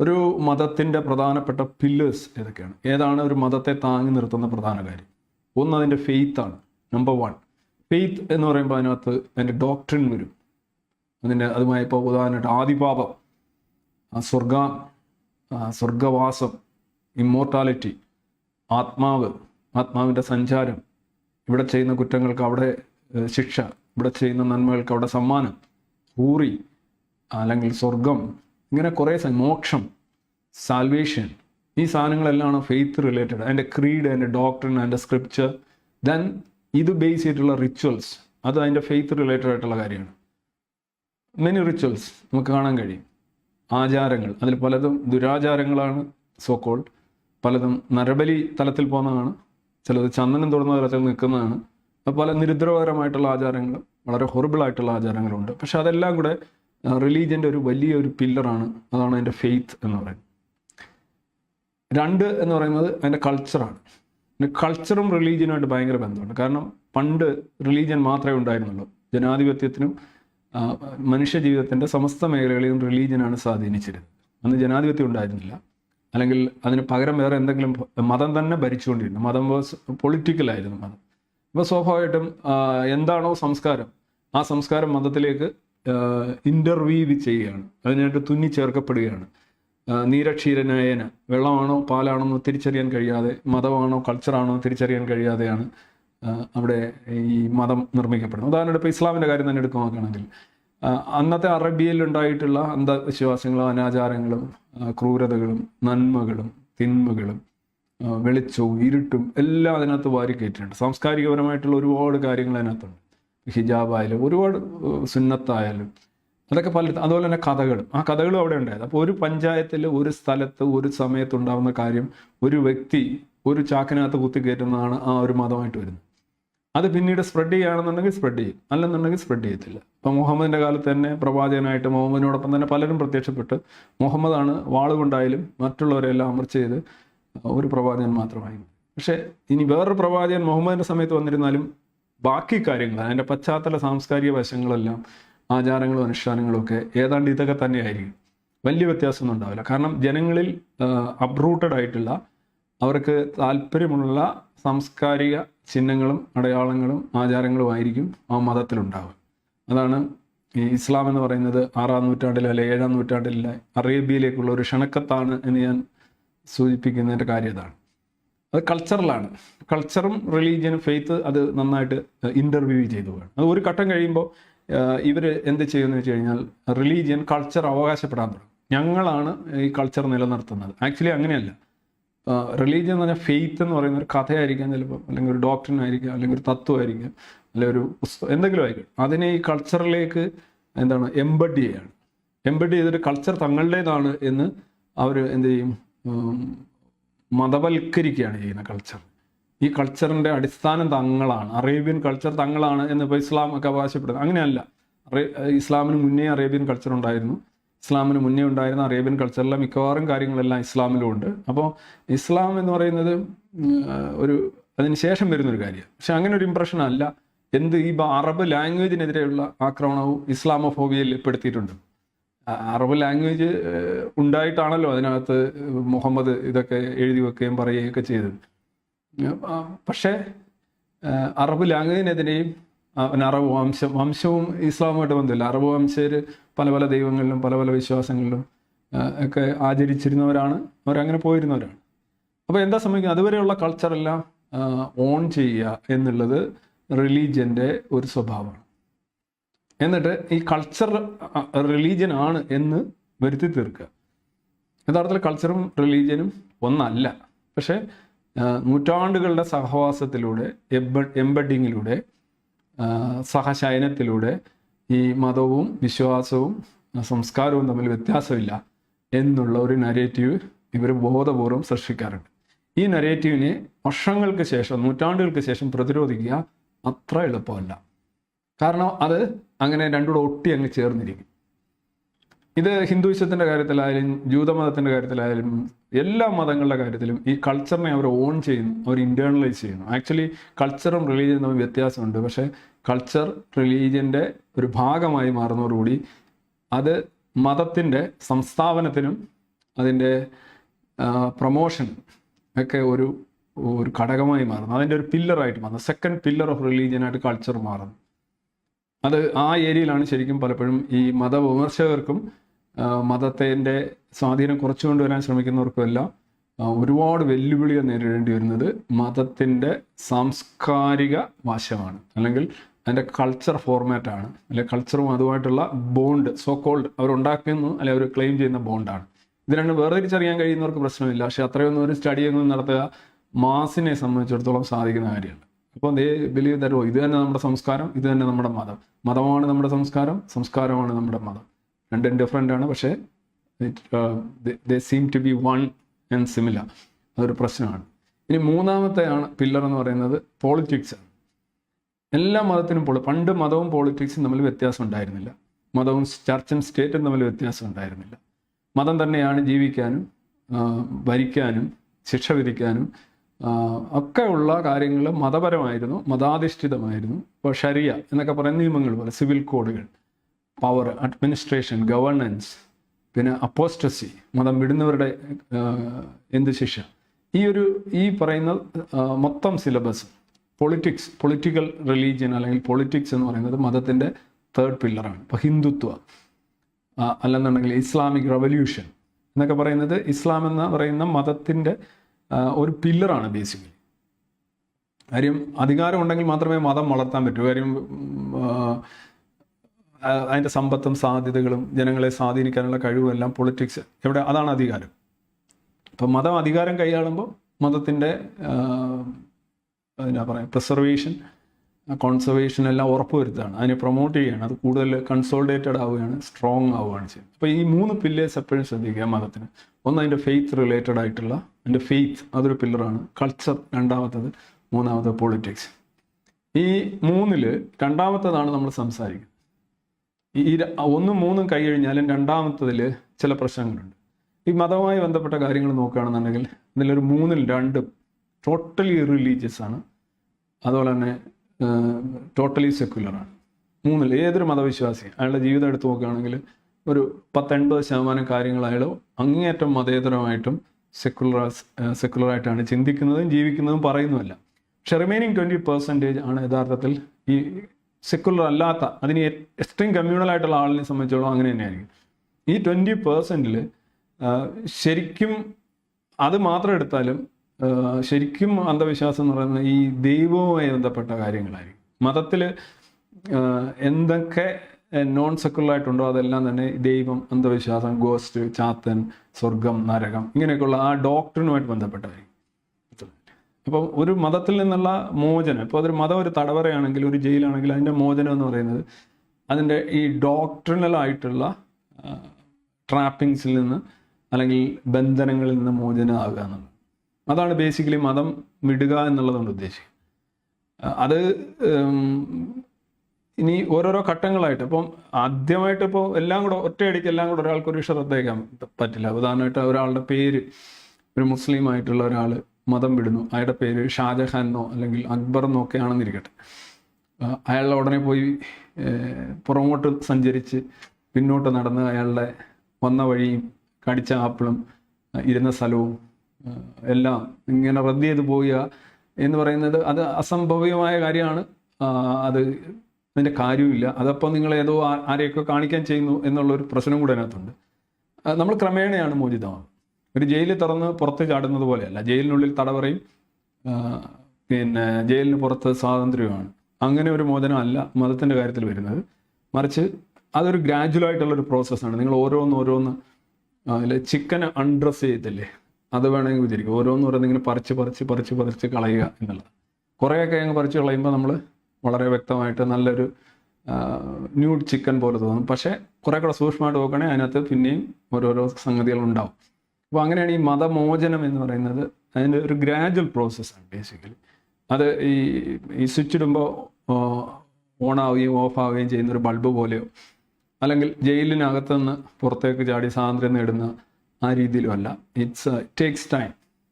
ഒരു മതത്തിന്റെ പ്രധാനപ്പെട്ട പില്ലേഴ്സ് ഏതൊക്കെയാണ്? ഏതാണ് ഒരു മതത്തെ താങ്ങി നിർത്തുന്ന പ്രധാന കാര്യം? ഒന്ന് അതിന്റെ ഫെയ്ത്താണ് നമ്പർ വൺ ഫെയ്ത്ത് എന്ന് പറയുമ്പോൾ അതിനകത്ത് അതിന്റെ ഡോക്ട്രിൻ വരും. അതിന്റെ അതുമായി ഇപ്പോൾ ഉദാഹരണമായിട്ട് ആദിപാപം സ്വർഗ സ്വർഗവാസം ഇമ്മോർട്ടാലിറ്റി ആത്മാവ് ആത്മാവിന്റെ സഞ്ചാരം ഇവിടെ ചെയ്യുന്ന കുറ്റങ്ങൾക്ക് അവിടെ ശിക്ഷ ഇവിടെ ചെയ്യുന്ന നന്മകൾക്ക് അവിടെ സമ്മാനം ഊറി അല്ലെങ്കിൽ സ്വർഗം ഇങ്ങനെ കുറേ മോക്ഷം സാൽവേഷൻ ഈ സാധനങ്ങളെല്ലാം ഫെയ്ത്ത് റിലേറ്റഡ് അതിന്റെ ക്രീഡ് അതിന്റെ ഡോക്ടറിൻ അതിന്റെ സ്ക്രിപ്ചർ ദെൻ ഇത് ബേസ് ചെയ്തിട്ടുള്ള റിച്വൽസ് അത് അതിന്റെ ഫെയ്ത്ത് റിലേറ്റഡ് ആയിട്ടുള്ള കാര്യമാണ്. മെനി റിച്വൽസ് നമുക്ക് കാണാൻ കഴിയും. ആചാരങ്ങൾ. അതിൽ പലതും ദുരാചാരങ്ങളാണ് സോ കോൾഡ് പലതും നരബലി തലത്തിൽ പോകുന്നതാണ്. ചിലത് ചന്ദനം തൊടുന്ന തലത്തിൽ നിൽക്കുന്നതാണ്. പല നിരുദ്രവകരമായിട്ടുള്ള ആചാരങ്ങളും വളരെ ഹൊറിബിൾ ആയിട്ടുള്ള ആചാരങ്ങളുണ്ട്. പക്ഷെ അതെല്ലാം കൂടെ റിലീജിയന്റെ ഒരു വലിയൊരു പില്ലറാണ് അതാണ് അതിന്റെ ഫെയ്ത്ത് എന്ന് പറയുന്നത്. രണ്ട് എന്ന് പറയുന്നത് അതിന്റെ കൾച്ചറാണ് പിന്നെ കൾച്ചറും റിലീജിയനുമായിട്ട് ഭയങ്കര ബന്ധമുണ്ട് കാരണം പണ്ട് റിലീജിയൻ മാത്രമേ ഉണ്ടായിരുന്നുള്ളൂ. ജനാധിപത്യത്തിനും മനുഷ്യ ജീവിതത്തിന്റെ സമസ്ത മേഖലകളിലും റിലീജിയനാണ് സ്വാധീനിച്ചിരുന്നത്. അന്ന് ജനാധിപത്യം ഉണ്ടായിരുന്നില്ല. അല്ലെങ്കിൽ അതിന് പകരം വേറെ എന്തെങ്കിലും മതം തന്നെ ഭരിച്ചുകൊണ്ടിരുന്നു. മതം പൊളിറ്റിക്കലായിരുന്നു മതം. അപ്പോൾ സ്വാഭാവികമായിട്ടും എന്താണോ സംസ്കാരം ആ സംസ്കാരം മതത്തിലേക്ക് ഇന്റർവീവ് ചെയ്യുകയാണ്. അതിനായിട്ട് തുന്നി ചേർക്കപ്പെടുകയാണ്. നീരക്ഷീരനായന. വെള്ളമാണോ പാലാണോ എന്ന് തിരിച്ചറിയാൻ കഴിയാതെ മതമാണോ കൾച്ചറാണോ തിരിച്ചറിയാൻ കഴിയാതെയാണ് അവിടെ ഈ മതം നിർമ്മിക്കപ്പെടുന്നത്. ഉദാഹരണം ഇപ്പോൾ ഇസ്ലാമിന്റെ കാര്യം തന്നെ എടുക്കുകയാണെങ്കിൽ അന്നത്തെ അറബിയയിൽ ഉണ്ടായിട്ടുള്ള അന്ധവിശ്വാസങ്ങളും അനാചാരങ്ങളും ക്രൂരതകളും നന്മകളും തിന്മകളും വെളിച്ചവും ഇരുട്ടും എല്ലാം അതിനകത്ത് വാരിക്കയറ്റിട്ടുണ്ട് സാംസ്കാരികപരമായിട്ടുള്ള ഒരുപാട് കാര്യങ്ങൾ അതിനകത്തുണ്ട്. ഹിജാബായാലും ഒരുപാട് സുന്നത്തായാലും അതൊക്കെ പല അതുപോലെ തന്നെ കഥകളും. ആ കഥകളും അവിടെ ഉണ്ടായത്. അപ്പോൾ ഒരു പഞ്ചായത്തിൽ ഒരു സ്ഥലത്ത് ഒരു സമയത്ത് ഉണ്ടാകുന്ന കാര്യം ഒരു വ്യക്തി ഒരു ചാക്കിനകത്ത് കുത്തിക്കയറ്റുന്നതാണ് ആ ഒരു മതമായിട്ട് വരുന്നത്. അത് പിന്നീട് സ്പ്രെഡ് ചെയ്യുകയാണെന്നുണ്ടെങ്കിൽ സ്പ്രെഡ് ചെയ്യും. അല്ലെന്നുണ്ടെങ്കിൽ സ്പ്രെഡ് ചെയ്യത്തില്ല. ഇപ്പം മുഹമ്മദിന്റെ കാലത്ത് തന്നെ പ്രവാചകനായിട്ട് മുഹമ്മദിനോടൊപ്പം തന്നെ പലരും പ്രത്യക്ഷപ്പെട്ട് മുഹമ്മദാണ് വാളുകൊണ്ടായാലും മറ്റുള്ളവരെല്ലാം അമർച്ച ചെയ്ത് ഒരു പ്രവാചകൻ മാത്രമായി. പക്ഷേ ഇനി വേറൊരു പ്രവാചകൻ മുഹമ്മദിന്റെ സമയത്ത് വന്നിരുന്നാലും ബാക്കി കാര്യങ്ങൾ അതിന്റെ പശ്ചാത്തല സാംസ്കാരിക വശങ്ങളെല്ലാം ആചാരങ്ങളും അനുഷ്ഠാനങ്ങളും ഒക്കെ ഏതാണ്ട് ഇതൊക്കെ തന്നെയായിരിക്കും. വലിയ വ്യത്യാസമൊന്നും ഉണ്ടാവില്ല. കാരണം ജനങ്ങളിൽ അപ്രൂട്ടഡ് ആയിട്ടുള്ള അവർക്ക് താല്പര്യമുള്ള സാംസ്കാരിക ചിഹ്നങ്ങളും അടയാളങ്ങളും ആചാരങ്ങളും ആയിരിക്കും ആ മതത്തിലുണ്ടാവുക. അതാണ് ഈ ഇസ്ലാം എന്ന് പറയുന്നത് ആറാം നൂറ്റാണ്ടിലെ അല്ലെ ഏഴാം നൂറ്റാണ്ടിലെ അറേബ്യയിലേക്കുള്ള ഒരു ക്ഷണക്കത്താണ് എന്ന് ഞാൻ സൂചിപ്പിക്കുന്നതിന്റെ കാര്യം അതാണ് അത് കൾച്ചറലാണ് കൾച്ചറും റിലീജിയനും ഫെയ്ത്ത് അത് നന്നായിട്ട് ഇന്റർവ്യൂ ചെയ്തു പോകണം അത് ഒരു ഘട്ടം കഴിയുമ്പോൾ ഇവർ എന്ത് ചെയ്യുമെന്ന് വെച്ച് കഴിഞ്ഞാൽ റിലീജിയൻ കൾച്ചർ അവകാശപ്പെടാൻ തുടങ്ങും. ഞങ്ങളാണ് ഈ കൾച്ചർ നിലനിർത്തുന്നത്. ആക്ച്വലി അങ്ങനെയല്ല. റിലീജിയൻ എന്ന് പറഞ്ഞാൽ ഫെയ്ത്ത് എന്ന് പറയുന്ന ഒരു കഥയായിരിക്കാം ചിലപ്പോൾ അല്ലെങ്കിൽ ഒരു ഡോക്ടറിൻ ആയിരിക്കാം അല്ലെങ്കിൽ ഒരു തത്വമായിരിക്കാം അല്ലെങ്കിൽ ഒരു പുസ്തകം എന്തെങ്കിലും ആയിരിക്കും. അതിനെ ഈ കൾച്ചറിലേക്ക് എന്താണ് എംബഡ് ചെയ്യാണ്. എംബഡ് ചെയ്തിട്ട് കൾച്ചർ തങ്ങളുടേതാണ് എന്ന് അവർ എന്ത് ചെയ്യും? മതവൽക്കരിക്കുകയാണ് ചെയ്യുന്ന കൾച്ചർ ഈ കൾച്ചറിന്റെ അടിസ്ഥാനം തങ്ങളാണ്. അറേബ്യൻ കൾച്ചർ തങ്ങളാണ് എന്ന് ഇപ്പോൾ ഇസ്ലാം ഒക്കെ അവകാശപ്പെടുന്നത്. അങ്ങനെയല്ല. ഇസ്ലാമിന് മുന്നേ അറേബ്യൻ കൾച്ചർ ഉണ്ടായിരുന്നു. ഇസ്ലാമിന് മുന്നേ ഉണ്ടായിരുന്ന അറേബ്യൻ കൾച്ചറിലെ മിക്കവാറും കാര്യങ്ങളെല്ലാം ഇസ്ലാമിലും ഉണ്ട്. അപ്പോൾ ഇസ്ലാം എന്ന് പറയുന്നത് ഒരു അതിന് ശേഷം വരുന്നൊരു കാര്യം. പക്ഷെ അങ്ങനെ ഒരു ഇമ്പ്രഷൻ അല്ല. എന്ത് ഈ അറബ് ലാംഗ്വേജിനെതിരെയുള്ള ആക്രമണവും ഇസ്ലാമോഫോബിയയിൽ പെടുത്തിയിട്ടുണ്ട് അറബ് ലാംഗ്വേജ് ഉണ്ടായിട്ടാണല്ലോ അതിനകത്ത് മുഹമ്മദ് ഇതൊക്കെ എഴുതി വെക്കുകയും പറയുകയൊക്കെ ചെയ്തത്. പക്ഷേ അറബ് ലാംഗ്വേജിനെതിരെയും അറബ് വംശം വംശവും ഇസ്ലാമുമായിട്ട് ബന്ധമില്ല. അറബ് വംശർ പല പല ദൈവങ്ങളിലും പല പല വിശ്വാസങ്ങളിലും ഒക്കെ ആചരിച്ചിരുന്നവരാണ്. അവരങ്ങനെ പോയിരുന്നവരാണ്. അപ്പോൾ എന്താ സംഭവിക്കുന്നത്? അതുവരെയുള്ള കൾച്ചറെല്ലാം ഓൺ ചെയ്യുക എന്നുള്ളത് റിലീജിയന്റെ ഒരു സ്വഭാവമാണ്. എന്നിട്ട് ഈ കൾച്ചർ റിലീജിയൻ ആണ് എന്ന് വരുത്തി തീർക്കുക. യഥാർത്ഥത്തിൽ കൾച്ചറും റിലീജിയനും ഒന്നല്ല. പക്ഷേ നൂറ്റാണ്ടുകളുടെ സഹവാസത്തിലൂടെ എബ എംബഡിങ്ങിലൂടെ സഹശയനത്തിലൂടെ ഈ മതവും വിശ്വാസവും സംസ്കാരവും തമ്മിൽ വ്യത്യാസമില്ല എന്നുള്ള ഒരു നരേറ്റീവ് ഇവർ ബോധപൂർവം സൃഷ്ടിക്കാറുണ്ട്. ഈ നരേറ്റീവിനെ വർഷങ്ങൾക്ക് ശേഷം നൂറ്റാണ്ടുകൾക്ക് ശേഷം പ്രതിരോധിക്കുക അത്ര എളുപ്പമല്ല. കാരണം അത് അങ്ങനെ രണ്ടുകൂടെ ഒട്ടി അങ്ങ് ചേർന്നിരിക്കും. ഇത് ഹിന്ദുയിസത്തിന്റെ കാര്യത്തിലായാലും ജൂതമതത്തിന്റെ കാര്യത്തിലായാലും എല്ലാ മതങ്ങളുടെ കാര്യത്തിലും ഈ കൾച്ചറിനെ അവർ ഓൺ ചെയ്യുന്നു അവർ ഇന്റേർണലൈസ് ചെയ്യുന്നു. ആക്ച്വലി കൾച്ചറും റിലീജിയനും തമ്മിൽ വ്യത്യാസമുണ്ട്. പക്ഷേ കൾച്ചർ റിലീജിയന്റെ ഒരു ഭാഗമായി മാറുന്നതോടുകൂടി അത് മതത്തിന്റെ സംസ്ഥാപനത്തിനും അതിന്റെ പ്രൊമോഷൻ ഒക്കെ ഒരു ഒരു ഘടകമായി മാറുന്നു. അതിന്റെ ഒരു പില്ലറായിട്ട് മാറുന്നു. സെക്കൻഡ് പില്ലർ ഓഫ് റിലീജിയനായിട്ട് കൾച്ചർ മാറുന്നു. അത് ആ ഏരിയയിലാണ് ശരിക്കും പലപ്പോഴും ഈ മതവിമർശകർക്കും മതത്തിന്റെ സ്വാധീനം കുറച്ചു കൊണ്ടുവരാൻ ശ്രമിക്കുന്നവർക്കും എല്ലാം ഒരുപാട് വെല്ലുവിളികൾ നേരിടേണ്ടി വരുന്നത് മതത്തിന്റെ സാംസ്കാരിക വശമാണ്. അല്ലെങ്കിൽ അതിന്റെ കൾച്ചർ ഫോർമാറ്റാണ് അല്ലെങ്കിൽ കൾച്ചറും അതുമായിട്ടുള്ള ബോണ്ട് സോ കോൾഡ് അവരുണ്ടാക്കുന്നു അല്ലെങ്കിൽ അവർ ക്ലെയിം ചെയ്യുന്ന ബോണ്ടാണ് ഇത് രണ്ടും വേർതിരിച്ചറിയാൻ കഴിയുന്നവർക്ക് പ്രശ്നമില്ല. പക്ഷെ അത്രയൊന്നും ഒരു സ്റ്റഡിയൊന്നും നടത്തുക മാസിനെ സംബന്ധിച്ചിടത്തോളം സാധിക്കുന്ന കാര്യമല്ല. അപ്പോൾ ദേ ബിലീവ് ദാറ്റ് ഇത് തന്നെ നമ്മുടെ സംസ്കാരം ഇത് തന്നെ നമ്മുടെ മതം. മതമാണ് നമ്മുടെ സംസ്കാരം സംസ്കാരമാണ് നമ്മുടെ മതം. രണ്ടും ഡിഫറെന്റ് ആണ് പക്ഷേ they seem to be one and similar അതൊരു പ്രശ്നമാണ്. ഇനി മൂന്നാമത്തെയാണ് പില്ലർ എന്ന് പറയുന്നത് പോളിറ്റിക്സ് എല്ലാ മതത്തിനും പോളി പണ്ട് മതവും പോളിറ്റിക്സും തമ്മിൽ വ്യത്യാസം ഉണ്ടായിരുന്നില്ല. മതവും ചർച്ചും സ്റ്റേറ്റും തമ്മിൽ വ്യത്യാസം ഉണ്ടായിരുന്നില്ല. മതം തന്നെയാണ് ജീവിക്കാനും ഭരിക്കാനും ശിക്ഷ വിധിക്കാനും ആ, ഒക്കെ കാര്യങ്ങൾ മതപരമായിരുന്നു മതാധിഷ്ഠിതമായിരുന്നു. ഇപ്പോൾ ഷരിയ എന്നൊക്കെ പറയുന്ന നിയമങ്ങൾ പോലെ സിവിൽ കോഡുകൾ പവർ അഡ്മിനിസ്ട്രേഷൻ ഗവർണൻസ് പിന്നെ അപ്പോസ്റ്റസി മതം വിടുന്നവരുടെ എന്ത് ശിക്ഷ. ഈ ഒരു ഈ പറയുന്ന മൊത്തം സിലബസ് പൊളിറ്റിക്സ് പൊളിറ്റിക്കൽ റിലീജിയൻ അല്ലെങ്കിൽ പൊളിറ്റിക്സ് എന്ന് പറയുന്നത് മതത്തിന്റെ തേർഡ് പില്ലറാണ് ഇപ്പോൾ ഹിന്ദുത്വ അല്ലെന്നുണ്ടെങ്കിൽ ഇസ്ലാമിക് റവല്യൂഷൻ എന്നൊക്കെ പറയുന്നത് ഇസ്ലാം എന്ന് പറയുന്ന മതത്തിന്റെ ഒരു പില്ലറാണ് ബേസിക്കലി കാര്യം അധികാരം ഉണ്ടെങ്കിൽ മാത്രമേ മതം വളർത്താൻ പറ്റൂ. കാര്യം അതിന്റെ സമ്പത്തും സാധ്യതകളും ജനങ്ങളെ സ്വാധീനിക്കാനുള്ള കഴിവുമെല്ലാം പൊളിറ്റിക്സ് എവിടെ അതാണ് അധികാരം. അപ്പം മതം അധികാരം കൈയാളുമ്പോൾ മതത്തിന്റെ എന്താ പറയുക പ്രിസർവേഷൻ കോൺസർവേഷൻ എല്ലാം ഉറപ്പുവരുത്താണ് അതിനെ പ്രൊമോട്ട് ചെയ്യുകയാണ്. അത് കൂടുതൽ കൺസോൾഡേറ്റഡ് ആവുകയാണ് സ്ട്രോങ് ആവുകയാണ് ചെയ്യുന്നത്. അപ്പോൾ ഈ മൂന്ന് പില്ലേഴ്സ് എപ്പോഴും ശ്രദ്ധിക്കുക മതത്തിന്. ഒന്ന് അതിന്റെ ഫെയ്ത്ത് റിലേറ്റഡ് ആയിട്ടുള്ള അതിന്റെ ഫെയ്ത്ത് അതൊരു പില്ലറാണ് കൾച്ചർ രണ്ടാമത്തത് മൂന്നാമത്തെ പൊളിറ്റിക്സ് ഈ മൂന്നിൽ രണ്ടാമത്തതാണ് നമ്മൾ സംസാരിക്കുന്നത്. ഈ ഒന്നും മൂന്നും കൈ കഴിഞ്ഞാലും രണ്ടാമത്തതിൽ ചില പ്രശ്നങ്ങളുണ്ട്. ഈ മതവുമായി ബന്ധപ്പെട്ട കാര്യങ്ങൾ നോക്കുകയാണെന്നുണ്ടെങ്കിൽ ഇതിലൊരു മൂന്നിൽ രണ്ട് ടോട്ടലി റിലീജിയസ് ആണ്. അതുപോലെ തന്നെ ടോട്ടലി സെക്യുലറാണ് മൂന്നിൽ ഏതൊരു മതവിശ്വാസി അയാളുടെ ജീവിതം എടുത്ത് നോക്കുകയാണെങ്കിൽ ഒരു പത്തെൺപത് ശതമാനം കാര്യങ്ങൾ അയാൾ അങ്ങേയറ്റം മതേതരമായിട്ടും സെക്യുലർ സെക്കുലറായിട്ടാണ് ചിന്തിക്കുന്നതും ജീവിക്കുന്നതും പറയുന്നുമല്ല. പക്ഷെ റിമൈനിങ് ട്വന്റി പെർസെന്റേജ് ആണ് യഥാർത്ഥത്തിൽ ഈ സെക്കുലർ അല്ലാത്ത അതിന് എക്സ്ട്രീം കമ്മ്യൂണൽ ആയിട്ടുള്ള ആളിനെ സംബന്ധിച്ചോളം അങ്ങനെ തന്നെയായിരിക്കും. ഈ ട്വന്റി പേഴ്സന്റിൽ ശരിക്കും അത് മാത്രം എടുത്താലും ശരിക്കും അന്ധവിശ്വാസം എന്ന് പറയുന്നത് ഈ ദൈവവുമായി ബന്ധപ്പെട്ട കാര്യങ്ങളായിരിക്കും. മതത്തിൽ എന്തൊക്കെ നോൺ സെക്കുലർ ആയിട്ടുണ്ടോ? അതെല്ലാം തന്നെ ദൈവം അന്ധവിശ്വാസം ഗോസ്റ്റ് ചാത്തൻ സ്വർഗം നരകം ഇങ്ങനെയൊക്കെയുള്ള ആ ഡോക്ടറിനുമായിട്ട് ബന്ധപ്പെട്ടായിരിക്കും അപ്പം ഒരു മതത്തിൽ നിന്നുള്ള മോചനം ഇപ്പോൾ അതൊരു മതം ഒരു തടവറയാണെങ്കിൽ ഒരു ജയിലാണെങ്കിൽ അതിന്റെ മോചനം എന്ന് പറയുന്നത് അതിന്റെ ഈ ഡോക്ട്രിനൽ ആയിട്ടുള്ള ട്രാപ്പിങ്സിൽ നിന്ന് അല്ലെങ്കിൽ ബന്ധനങ്ങളിൽ നിന്ന് മോചനമാകുക എന്നുള്ളത്. അതാണ് ബേസിക്കലി മതം വിടുക എന്നുള്ളതുകൊണ്ട് ഉദ്ദേശിക്കുന്നത്. അത് ഇനി ഓരോരോ ഘട്ടങ്ങളായിട്ട് ഇപ്പം ആദ്യമായിട്ട് ഇപ്പോൾ എല്ലാം കൂടെ ഒറ്റയടിക്ക് എല്ലാം കൂടെ ഒരാൾക്ക് ഒരു ശ്രദ്ധ വയ്ക്കാൻ പറ്റില്ല. ഉദാഹരണമായിട്ട് ഒരാളുടെ പേര് ഒരു മുസ്ലിം ആയിട്ടുള്ള ഒരാൾ മതം വിടുന്നു. അയാളുടെ പേര് ഷാജഹാൻ എന്നോ അല്ലെങ്കിൽ അക്ബർ എന്നോ ഒക്കെ ആണെന്നിരിക്കട്ടെ. അയാളുടെ ഉടനെ പോയി പുറമോട്ട് സഞ്ചരിച്ച് പിന്നോട്ട് നടന്ന് അയാളുടെ വന്ന വഴിയും കടിച്ച ആപ്പിളും ഇരുന്ന സ്ഥലവും എല്ലാം ഇങ്ങനെ റദ്ദ് ചെയ്ത് പോവുക എന്ന് പറയുന്നത് അത് അസംഭവ്യമായ കാര്യമാണ്. അത് അതിന്റെ കാര്യമില്ല അതപ്പോൾ നിങ്ങൾ ഏതോ ആരെയൊക്കെ കാണിക്കാൻ ചെയ്യുന്നു എന്നുള്ളൊരു പ്രശ്നം കൂടെ അതിനകത്തുണ്ട്. നമ്മൾ ക്രമേണയാണ് മോചിതമാകുന്നത് ഒരു ജയിലിൽ തുറന്ന് പുറത്ത് ചാടുന്നത് പോലെയല്ല. ജയിലിനുള്ളിൽ തടവറയും പിന്നെ ജയിലിന് പുറത്ത് സ്വാതന്ത്ര്യമാണ് അങ്ങനെ ഒരു മോചനം അല്ല മതത്തിന്റെ കാര്യത്തിൽ വരുന്നത്. മറിച്ച് അതൊരു ഒരു പ്രോസസ്സാണ് നിങ്ങൾ ഓരോന്ന് ഓരോന്ന് അതിൽ ചിക്കൻ അൺഡ്രസ് ചെയ്തില്ലേ അത് വേണമെങ്കിൽ വിചാരിക്കും ഓരോന്ന് ഓരോന്ന് ഇങ്ങനെ പറിച്ച് പറിച്ച് പറിച്ച് പറിച്ച് കളയുക എന്നുള്ളത്. കുറേയൊക്കെ അങ്ങ് പറിച്ച് കളയുമ്പോൾ നമ്മൾ വളരെ വ്യക്തമായിട്ട് നല്ലൊരു ന്യൂഡ് ചിക്കൻ പോലെ തോന്നും. പക്ഷേ കുറേ കൂടെ സൂക്ഷ്മമായിട്ട് നോക്കുകയാണെങ്കിൽ അതിനകത്ത് പിന്നെയും ഓരോരോ സംഗതികൾ ഉണ്ടാവും. അപ്പോൾ അങ്ങനെയാണ് ഈ മതമോചനം എന്ന് പറയുന്നത്. അതിന്റെ ഒരു ഗ്രാജുവൽ പ്രോസസ്സാണ് ബേസിക്കലി അത് ഈ ഈ സ്വിച്ച് ഇടുമ്പോൾ ഓൺ ആവുകയും ഓഫ് ആവുകയും ചെയ്യുന്ന ഒരു ബൾബ് പോലെയോ അല്ലെങ്കിൽ ജയിലിനകത്തുനിന്ന് പുറത്തേക്ക് ചാടി സ്വാതന്ത്ര്യം നേടുന്ന ആ രീതിയിലും അല്ല. It's takes time